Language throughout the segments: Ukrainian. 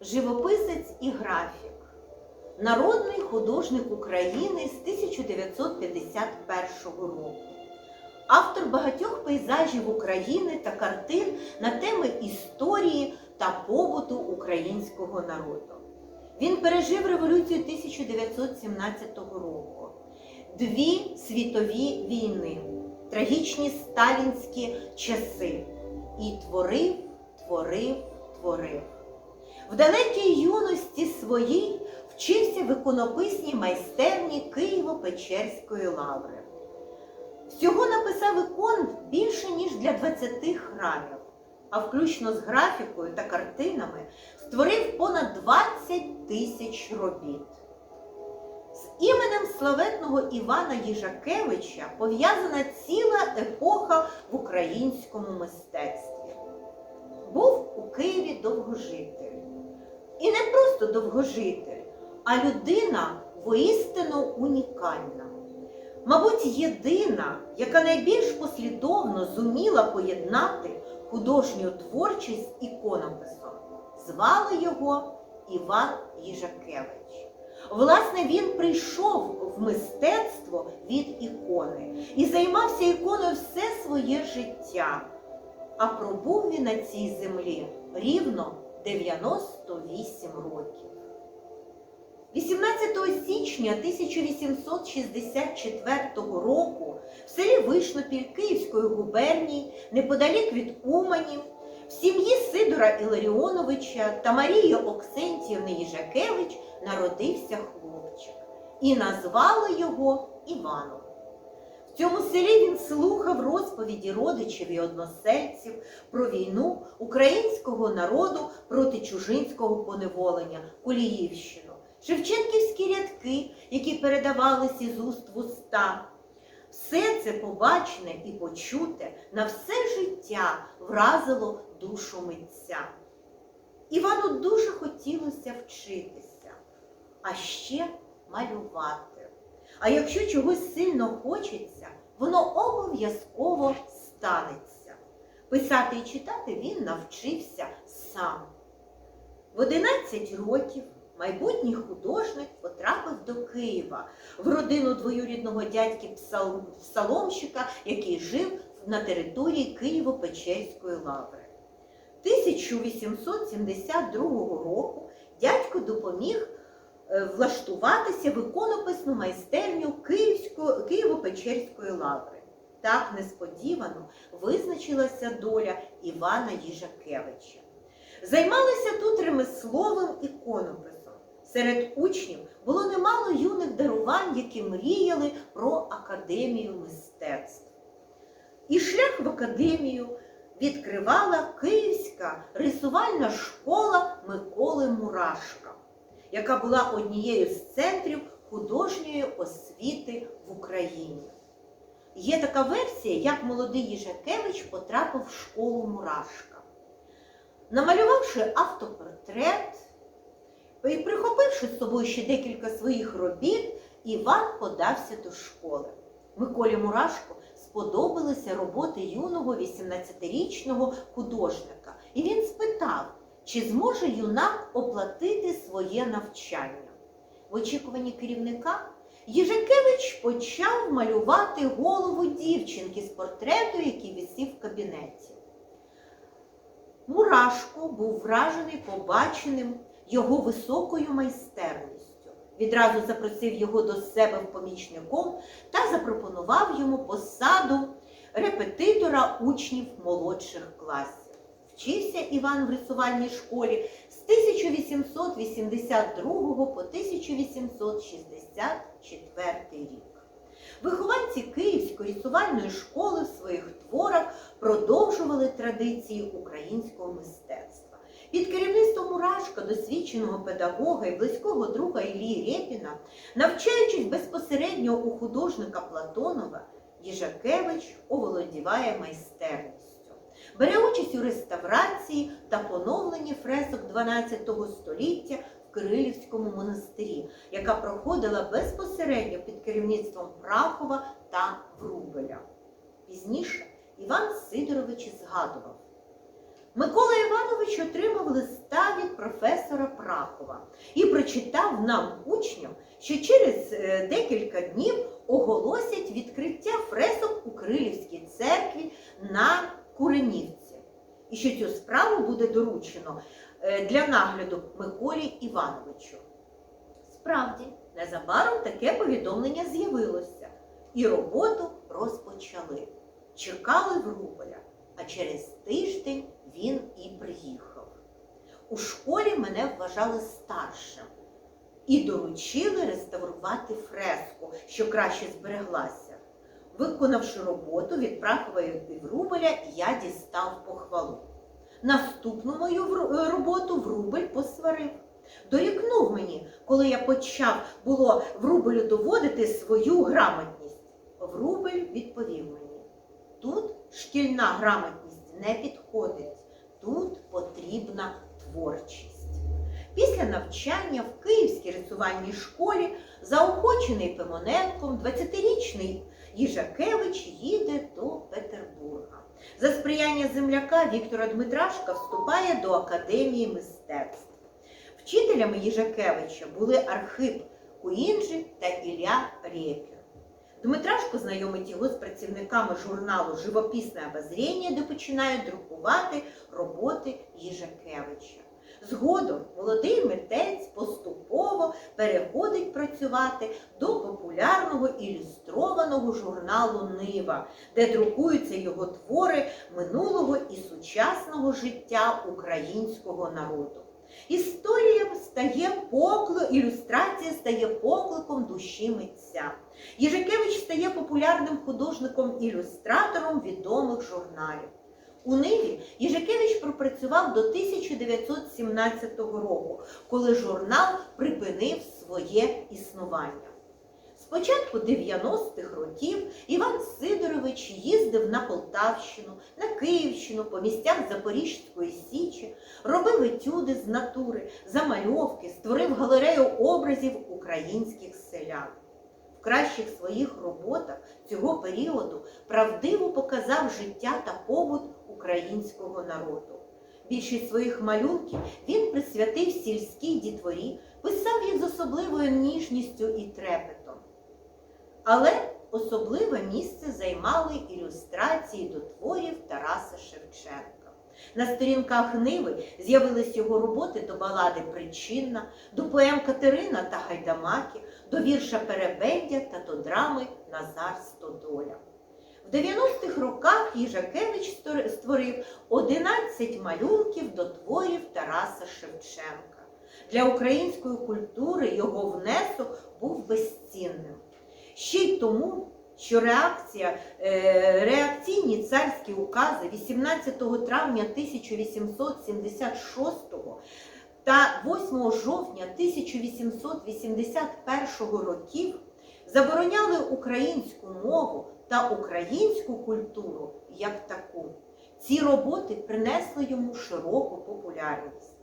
живописець і графік, народний художник України з 1951 року, автор багатьох пейзажів України та картин на теми історії та побуту українського народу. Він пережив революцію 1917 року, дві світові війни, трагічні сталінські часи і творив, творив, творив. В далекій юності своїй вчився в іконописній майстерні Києво-Печерської лаври. Всього написав ікон більше, ніж для 20 храмів, а включно з графікою та картинами створив понад 20 тисяч робіт. З іменем славетного Івана Їжакевича пов'язана ціла епоха в українському мистецтві. Був у Києві довгожитель. І не просто довгожитель, а людина воістину унікальна. Мабуть, єдина, яка найбільш послідовно зуміла поєднати художню творчість з іконописом. Звали його Іван Їжакевич. Власне, він прийшов в мистецтво від ікони і займався іконою все своє життя. А пробув він на цій землі рівно 98 років. 18 січня 1864 року в селі Вишнопіль Київської губернії, неподалік від Умані, в сім'ї Сидора Іларіоновича та Марії Оксентіївни Їжакевич народився хлопчик і назвали його Іваном. В цьому селі він слухав розповіді родичів і односельців про війну українського народу проти чужинського поневолення, Куліївщину, Шевченківські рядки, які передавалися з уст в уста. Все це побачене і почуте на все життя вразило душу митця. Івану дуже хотілося вчитися, а ще малювати. А якщо чогось сильно хочеться, воно обов'язково станеться. Писати і читати він навчився сам. В 11 років майбутній художник потрапив до Києва в родину двоюрідного дядьки Псаломщика, який жив на території Києво-Печерської лаври. 1872 року дядько допоміг влаштуватися в іконописну майстерню Києво-Печерської лаври. Так несподівано визначилася доля Івана Їжакевича. Займалися тут ремесловим іконописом. Серед учнів було немало юних дарувань, які мріяли про академію мистецтв. І шлях в академію відкривала Київська рисувальна школа Миколи Мурашка, яка була однією з центрів художньої освіти в Україні. Є така версія, як молодий Їжакевич потрапив в школу Мурашка. Намалювавши автопортрет і прихопивши з собою ще декілька своїх робіт, Іван подався до школи. Миколі Мурашко сподобалися роботи юного 18-річного художника, і він спитав, чи зможе юнак оплатити своє навчання. В очікуванні керівника Їжакевич почав малювати голову дівчинки з портрету, який висів в кабінеті. Мурашко був вражений побаченим його високою майстерністю. Відразу запросив його до себе помічником та запропонував йому посаду репетитора учнів молодших класів. Вчився Іван в рисувальній школі з 1882 по 1864 рік. Вихованці Київської рисувальної школи в своїх творах продовжували традиції українського мистецтва. Під керівництвом Мурашка, досвідченого педагога і близького друга Іллі Рєпіна, навчаючись безпосередньо у художника Платонова, Їжакевич оволодіває майстерністю. Бере участь у реставрації та поновленні фресок 12 століття в Кирилівському монастирі, яка проходила безпосередньо під керівництвом Прахова та Врубеля. Пізніше Іван Сидорович згадував. Микола Іванович отримав листа від професора Прахова і прочитав нам учням, що через е, декілька днів оголосять відкриття фресок у Крилівській церкві на Куренівці, і що цю справу буде доручено е, для нагляду Миколі Івановичу. Справді, незабаром таке повідомлення з'явилося, і роботу розпочали. Чекали Врубеля, а через тиждень він і приїхав. У школі мене вважали старшим і доручили реставрувати фреску, що краще збереглася. Виконавши роботу від Прахова Врубеля, я дістав похвалу. Наступну мою е, роботу Врубель посварив. Дорікнув мені, коли я почав було Врубелю доводити свою грамотність. Врубель відповів мені: тут шкільна грамотність не підходить, тут потрібна творчість. Після навчання в Київській рисувальній школі, заохочений Пимоненком, 20-річний Їжакевич їде до Петербурга. За сприяння земляка Віктора Дмитрашка вступає до Академії мистецтв. Вчителями Їжакевича були Архип Куінджи та Ілля Рєпір. Дмитрашко знайомить його з працівниками журналу Живописне обозріння, де починають друкувати роботи Їжакевича. Згодом молодий митець поступово переходить працювати до популярного ілюстрованого журналу Нива, де друкуються його твори минулого і сучасного життя українського народу. Історія стає покли... ілюстрація стає покликом душі митця. Їжакевич стає популярним художником-ілюстратором відомих журналів. У Ниві Їжакевич пропрацював до 1917 року, коли журнал припинив своє існування. З початку 90-х років Іван Сидорович їздив на Полтавщину, на Київщину, по місцях Запорізької Січі, робив етюди з натури, замальовки, створив галерею образів українських селян. В кращих своїх роботах цього періоду правдиво показав життя та побут українського народу. Більшість своїх малюнків він присвятив сільській дітворі, писав їх з особливою ніжністю і трепетом. Але особливе місце займали ілюстрації до творів Тараса Шевченка. На сторінках Ниви з'явились його роботи до балади Причинна, до поем Катерина та Гайдамаки, до вірша Перебендя та до драми Назар Стодоля. В 90-х роках Їжакевич створив 11 малюнків до творів Тараса Шевченка. Для української культури його внесок був безцінним. Ще й тому, що реакція, е, реакційні царські укази 18 травня 1876 та 8 жовтня 1881 років забороняли українську мову та українську культуру як таку. Ці роботи принесли йому широку популярність.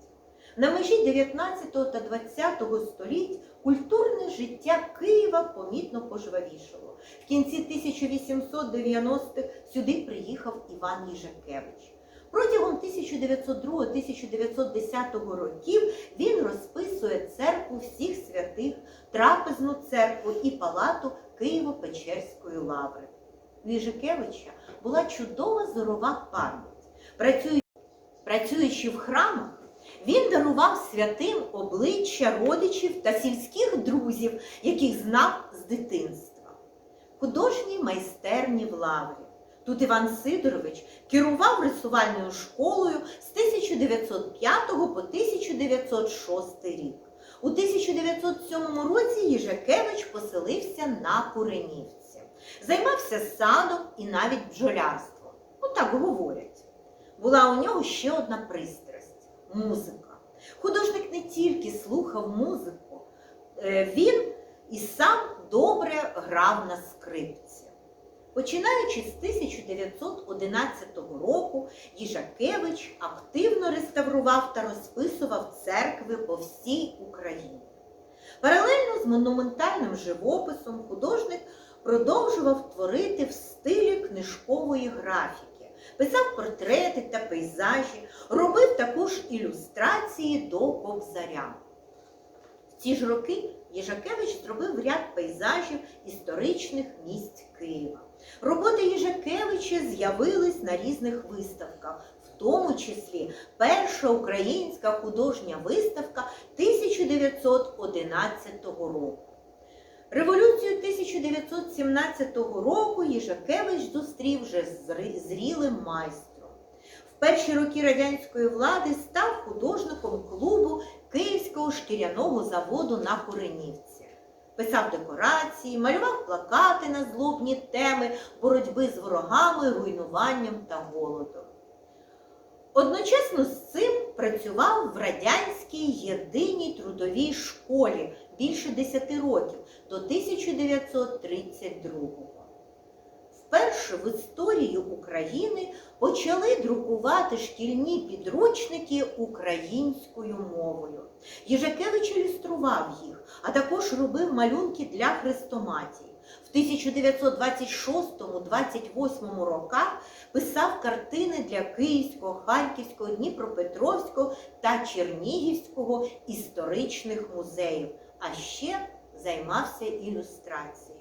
На межі 19 та 20 століть культурне життя Києва помітно пожвавішало. В кінці 1890-х сюди приїхав Іван Їжакевич. Протягом 1902-1910 років він розписує церкву всіх святих, трапезну церкву і палату Києво-Печерської лаври. У Їжакевича була чудова зорова пам'ять. Працюючи, працюючи в храмах, він дарував святим обличчя родичів та сільських друзів, яких знав з дитинства. Художній майстерні в Лаврі. Тут Іван Сидорович керував рисувальною школою з 1905 по 1906 рік. У 1907 році Їжакевич поселився на Куренівці. Займався садом і навіть бджолярством. Ну так говорять. Була у нього ще одна пристрасть музика. Художник не тільки слухав музику, е, він і сам добре грав на скрипці. Починаючи з 1911 року, Їжакевич активно реставрував та розписував церкви по всій Україні. Паралельно з монументальним живописом художник продовжував творити в стилі книжкової графіки, писав портрети та пейзажі, робив також ілюстрації до кобзаря. В ці ж роки Єжакевич зробив ряд пейзажів історичних місць Києва. Роботи Єжакевича з'явились на різних виставках, в тому числі перша українська художня виставка 1911 року. Революцію 1917 року Їжакевич зустрів вже зрілим майстром. В перші роки радянської влади став художником клубу Київського шкіряного заводу на Куренівці. Писав декорації, малював плакати на злобні теми боротьби з ворогами, руйнуванням та голодом. Одночасно з цим працював в радянській єдиній трудовій школі більше 10 років до 1932-го. Вперше в історії України почали друкувати шкільні підручники українською мовою. Єжакевич ілюстрував їх, а також робив малюнки для хрестоматії. В 1926-28 роках писав картини для Київського, Харківського, Дніпропетровського та Чернігівського історичних музеїв, а ще займався ілюстрацією.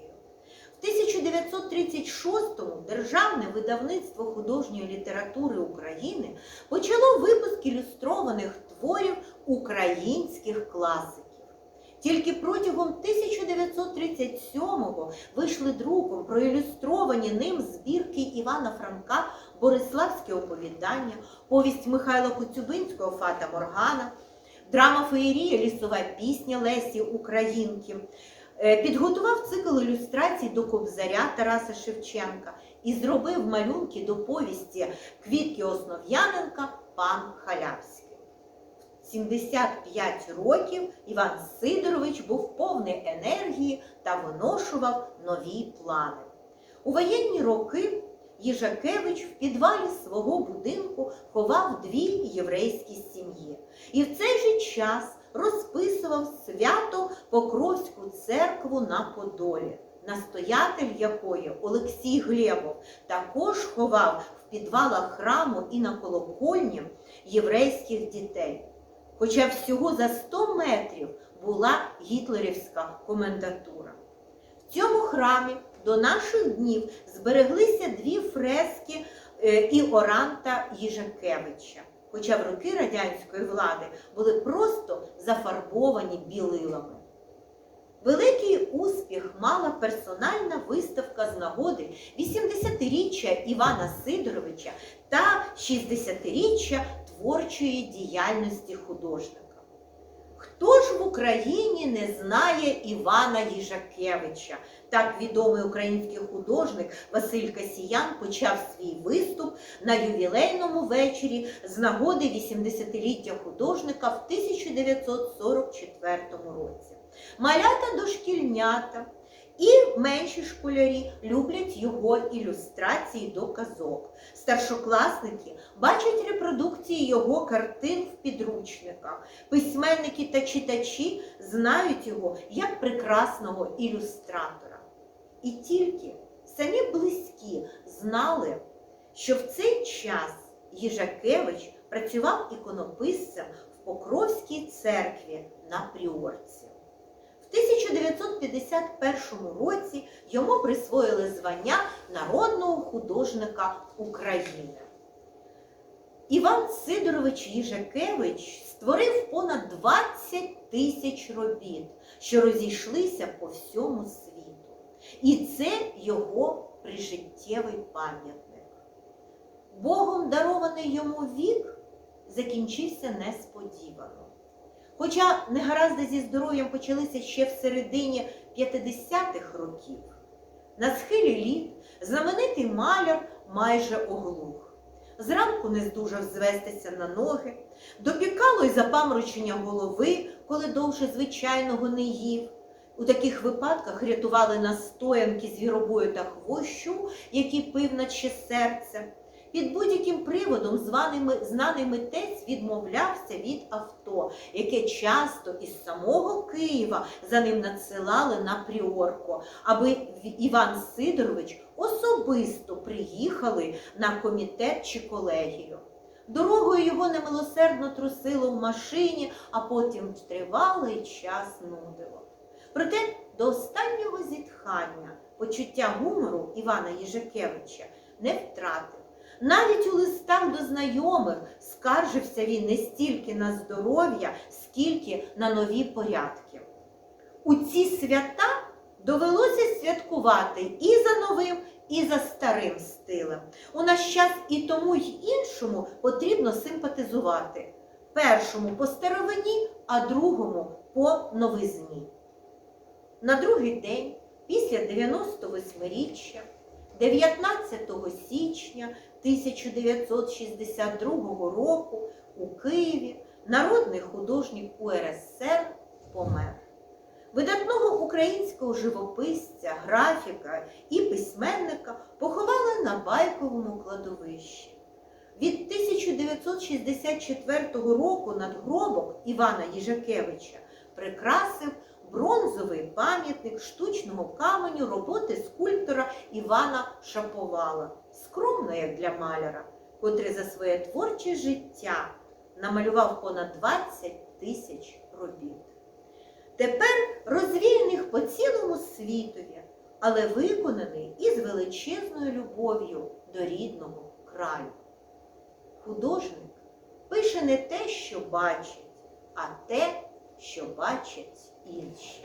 В 1936-му Державне видавництво художньої літератури України почало випуск ілюстрованих творів українських класиків. Тільки протягом 1937-го вийшли друком проілюстровані ним збірки Івана Франка Бориславське оповідання, повість Михайла Коцюбинського Фата Моргана, драма Феєрія Лісова пісня Лесі Українки. Е, Підготував цикл ілюстрацій до Кобзаря Тараса Шевченка і зробив малюнки до повісті Квітки Основ'яненка Пан Халявський. 75 років Іван Сидорович був повний енергії та виношував нові плани. У воєнні роки Їжакевич в підвалі свого будинку ховав дві єврейські сім'ї. І в цей же час розписував свято Покровську церкву на Подолі, настоятель якої Олексій Глебов також ховав в підвалах храму і на колокольні єврейських дітей. Хоча всього за 100 метрів була гітлерівська комендатура. В цьому храмі до наших днів збереглися дві фрески е, Іоранта Їжакевича, хоча в роки радянської влади були просто зафарбовані білилами. Великий успіх мала персональна виставка з нагоди 80-річчя Івана Сидоровича та 60-річчя творчої діяльності художника. Хто ж в Україні не знає Івана Їжакевича? Так відомий український художник Василь Касіян почав свій виступ на ювілейному вечорі з нагоди 80-ліття художника в 1944 році. Малята дошкільнята і менші школярі люблять його ілюстрації до казок. Старшокласники бачать репродукції його картин в підручниках. Письменники та читачі знають його як прекрасного ілюстратора. І тільки самі близькі знали, що в цей час Їжакевич працював іконописцем в Покровській церкві на Пріорці. В 1951 році йому присвоїли звання народного художника України. Іван Сидорович Їжакевич створив понад 20 тисяч робіт, що розійшлися по всьому світу. І це його прижиттєвий пам'ятник. Богом дарований йому вік закінчився несподівано. Хоча негаразди зі здоров'ям почалися ще в середині 50-х років, на схилі літ знаменитий маляр майже оглух. Зранку не здужав звестися на ноги, допікало й запаморочення голови, коли довше звичайного не їв. У таких випадках рятували настоянки з віробою та хвощу, які пив наче серце. Під будь-яким приводом званий, ми- знаний митець відмовлявся від авто, яке часто із самого Києва за ним надсилали на Пріорку, аби Іван Сидорович особисто приїхали на комітет чи колегію. Дорогою його немилосердно трусило в машині, а потім тривалий час нудило. Проте до останнього зітхання почуття гумору Івана Їжакевича не втратив. Навіть у листах до знайомих скаржився він не стільки на здоров'я, скільки на нові порядки. У ці свята довелося святкувати і за новим, і за старим стилем. У наш час і тому й іншому потрібно симпатизувати. Першому по старовині, а другому по новизні. На другий день, після 98-річчя, 19 січня 1962 року у Києві народний художник УРСР помер. Видатного українського живописця, графіка і письменника поховали на Байковому кладовищі. Від 1964 року надгробок Івана Їжакевича прикрасив бронзовий пам'ятник штучного каменю роботи скульптора Івана Шаповала, скромно як для маляра, котрий за своє творче життя намалював понад 20 тисяч робіт. Тепер розвіяних по цілому світові, але виконаний із величезною любов'ю до рідного краю. Художник пише не те, що бачить, а те, що бачать Each.